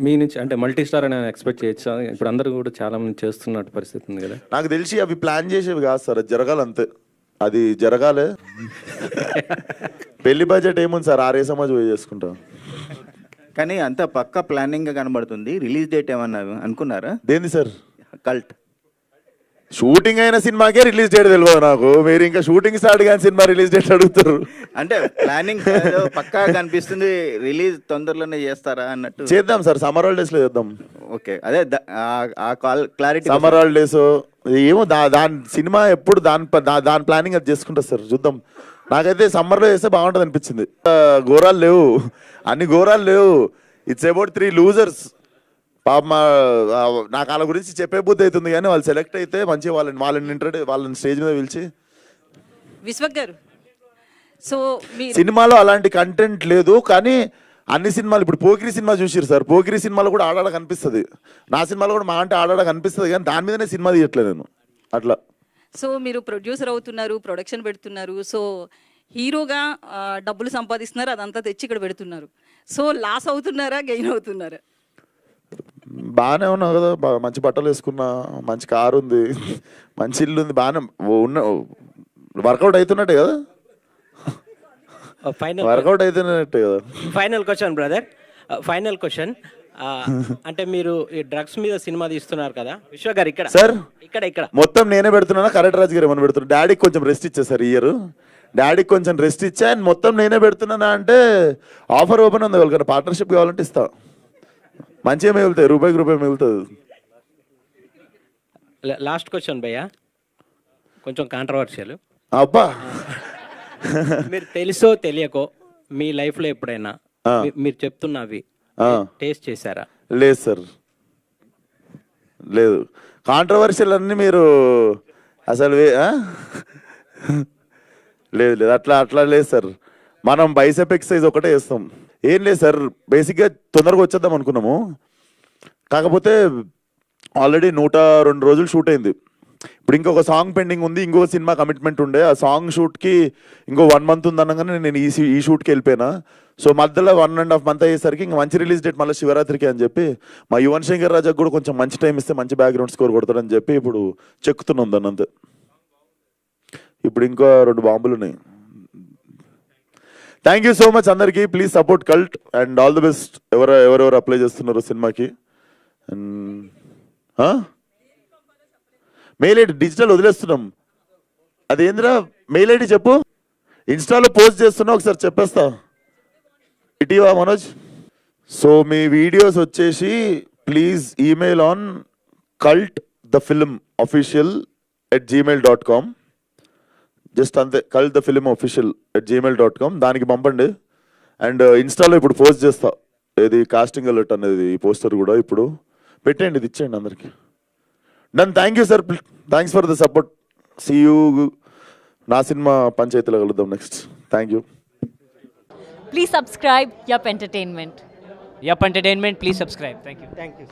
మీ నుంచి అంటే multi star అని ఎక్స్పెక్ట్ చేయొచ్చా? ఇప్పుడు అందరూ కూడా చాలా మంది చేస్తున్నట్టు పరిస్థితి ఉంది కదా. నాకు తెలిసి అవి ప్లాన్ చేసేవి కాదు సార్ అది జరగాలి అంతే. అది జరగాలి. పెళ్ళి బడ్జెట్ ఏముంది సార్? ఆరే సమాజ్ పోయి చేసుకుంటాం. కానీ అంత పక్క ప్లానింగ్గా కనబడుతుంది. రిలీజ్ డేట్ ఏమన్నా అనుకున్నారా? దేంది సార్? కల్ట్ షూటింగ్ అయిన సినిమాకే రిలీజ్ డేట్ తెలియదు నాకు. మీరు ఇంకా షూటింగ్ స్టార్ట్ కానీ సినిమా రిలీజ్ డేట్ అడుగుతారు. అంటే ప్లానింగ్ పక్కా కనిపిస్తుంది రిలీజ్ తొందరలోనే చేస్తారా అన్నట్టు. చేద్దాం సార్ సమ్మర్ హాలిడేస్లో చేద్దాం. ఓకే అదే ఆ- కాల్ క్లారిటీ సమ్మర్ హాలిడేస్ ఏమో దా దాని సినిమా ఎప్పుడు దాని దాని ప్లానింగ్ అది చేసుకుంటా సార్ చూద్దాం. నాకైతే సమ్మర్లో చేస్తే బాగుంటుంది అనిపించింది ఘోరాలు లేవు. అన్ని ఘోరాలు లేవు. ఇట్స్ అబౌట్ త్రీ లూజర్స్ పాప నాకు వాళ్ళ గురించి చెప్పే బుద్ధి అవుతుంది కానీ వాళ్ళు సెలెక్ట్ అయితే మంచిగా వాళ్ళని వాళ్ళని ఇంట్రడ్యూ వాళ్ళని స్టేజ్ మీద పిలిచి. విశ్వక్ గారు సో సినిమాలో అలాంటి కంటెంట్ లేదు కానీ అన్ని సినిమాలు ఇప్పుడు పోకిరి సినిమా చూసిరు సార్. పోకిరి సినిమాలో కూడా ఆడాడ కనిపిస్తుంది నా సినిమాలో కూడా మా అంటే ఆడాడ కనిపిస్తుంది కానీ దాని మీదనే సినిమా తీయట్లేదు నేను. అట్లా. సో మీరు ప్రొడ్యూసర్ అవుతున్నారు ప్రొడక్షన్ పెడుతున్నారు సో హీరోగా డబ్బులు సంపాదిస్తున్నారు అదంతా తెచ్చి ఇక్కడ పెడుతున్నారు. సో లాస్ అవుతున్నారా గెయిన్ అవుతున్నారా? బాగానే ఉన్నావు కదా. మంచి బట్టలు వేసుకున్నా మంచి కారు ఉంది మంచి ఇల్లు ఉంది బాగానే ఉన్న వర్కౌట్ అవుతున్నట్టే కదా. ఫైనల్ వర్కౌట్ అవుతున్నట్టే కదా. Final question brother final question అంటే మీరు ఈ డ్రగ్స్ మీద సినిమా తీస్తున్నారు కదా. విశ్వ గారు ఇక్కడ. సార్ ఇక్కడ ఇక్కడ. మొత్తం నేనే పెడుతున్నానా? కరెక్ట్ రాజు గారు ఏమైనా పెడుతున్నా? డాడీకి కొంచెం రెస్ట్ ఇచ్చా సార్ ఇయర్. డాడీకి కొంచెం రెస్ట్ ఇచ్చా. అండ్ మొత్తం నేనే పెడుతున్నానా అంటే ఆఫర్ ఓపెన్ ఉంది వాళ్ళకన్నా పార్ట్నర్షిప్ కావాలంటే ఇస్తా. మంచిగా మిగులుతాయి రూపాయికి రూపాయి మిగులుతుంది. లాస్ట్ క్వశ్చన్ భయ్య. కొంచెం కాంట్రవర్షియల్ అబ్బా. మీరు తెలుసో తెలియకో మీ లైఫ్లో ఎప్పుడైనా ఆ. మీ- మీరు చెప్తున్నవి. టేస్ట్ చేశారా? లేదు సార్. లేదు. కాంట్రవర్షియల్ అన్ని మీరు అసలు వే- ఆ? లేదు లేదు. అట్లా అట్లా లేదు సార్. మనం బైసెప్ ఎక్సర్సైజ్ ఒకటే చేస్తాం. ఏం లేదు సార్ బేసిక్గా తొందరగా వచ్చేద్దాం అనుకున్నాము. కాకపోతే ఆల్రెడీ నూట రెండు రోజులు షూట్ అయింది. ఇప్పుడు ఇంకొక సాంగ్ పెండింగ్ ఉంది ఇంకో సినిమా కమిట్మెంట్ ఉండే. ఆ సాంగ్ షూట్కి ఇంకో వన్ మంత్ ఉంది అనగానే నేను ఈ ఈ షూట్కి వెళ్ళిపోయినా. సో మధ్యలో వన్ అండ్ హాఫ్ మంత్ అయ్యేసరికి ఇంకా మంచి రిలీజ్ డేట్ మళ్ళీ శివరాత్రికి అని చెప్పి మా యువన్ శంకర్ రాజాకు కూడా కొంచెం మంచి టైం ఇస్తే మంచి బ్యాక్గ్రౌండ్ స్కోర్ కొడతాడని చెప్పి ఇప్పుడు చెక్కుతున్నాం దాన్ని అంతే. ఇప్పుడు ఇంకో రెండు బాంబులు ఉన్నాయి. థ్యాంక్ యూ సో మచ్ అందరికీ. Please support cult and all the best ఎవరు ఎవరెవరు అప్లై చేస్తున్నారు సినిమాకి? మెయిల్ ఐడి డిజిటల్ వదిలేస్తున్నాం. అదేంద్రా మెయిల్ ఐడి చెప్పు. ఇన్స్టాలో పోస్ట్ చేస్తున్నా ఒకసారి చెప్పేస్తా. ఇటీవా మనోజ్? సో మీ వీడియోస్ వచ్చేసి please email on cult the film official at Gmail dot com just అంతే. Cult the film official at Gmail dot com దానికి పంపండి. అండ్ ఇన్స్టాలో ఇప్పుడు పోస్ట్ చేస్తా. ఏది కాస్టింగ్ అలర్ట్ అనేది ఈ పోస్టర్ కూడా ఇప్పుడు. పెట్టండి ఇది ఇచ్చేయండి అందరికి. Done thank you sir thanks for the support see you నా సినిమా పంచాయతీలో కలుద్దాం next thank you Please subscribe Yup Entertainment. Yup Entertainment, please subscribe. Thank you. Thank you